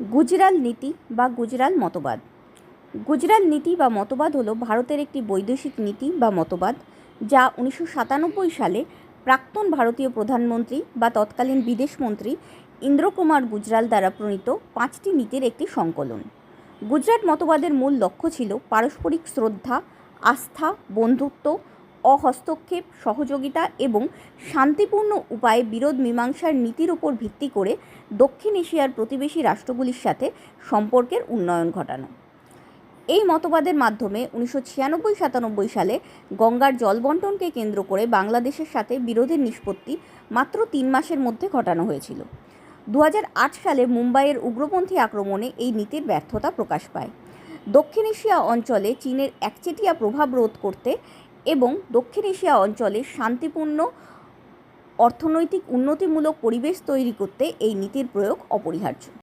গুজরাল নীতি বা গুজরাল মতবাদ। গুজরাল নীতি বা মতবাদ হলো ভারতের একটি বৈদেশিক নীতি বা মতবাদ যা উনিশশো সাতানব্বই সালে প্রাক্তন ভারতীয় প্রধানমন্ত্রী বা তৎকালীন বিদেশমন্ত্রী ইন্দ্রকুমার গুজরাল দ্বারা প্রণীত পাঁচটি নীতির একটি সংকলন। গুজরাট মতবাদের মূল লক্ষ্য ছিল পারস্পরিক শ্রদ্ধা, আস্থা, বন্ধুত্ব অহস্তক্ষেপ, সহযোগিতা এবং শান্তিপূর্ণ উপায়ে বিরোধ মীমাংসার নীতির উপর ভিত্তি করে দক্ষিণ এশিয়ার প্রতিবেশী রাষ্ট্রগুলির সাথে সম্পর্কের উন্নয়ন ঘটানো। এই মতবাদের মাধ্যমে উনিশশো ছিয়ানব্বই সাতানব্বই সালে গঙ্গার জলবন্টনকে কেন্দ্র করে বাংলাদেশের সাথে বিরোধের নিষ্পত্তি মাত্র তিন মাসের মধ্যে ঘটানো হয়েছিল। দু হাজার আট সালে মুম্বাইয়ের উগ্রপন্থী আক্রমণে এই নীতির ব্যর্থতা প্রকাশ পায়। দক্ষিণ এশিয়া অঞ্চলে চীনের একচেটিয়া প্রভাব রোধ করতে এবং দক্ষিণ এশিয়া অঞ্চলে শান্তিপূর্ণ অর্থনৈতিক উন্নতিমূলক পরিবেশ তৈরি করতে এই নীতির প্রয়োগ অপরিহার্য।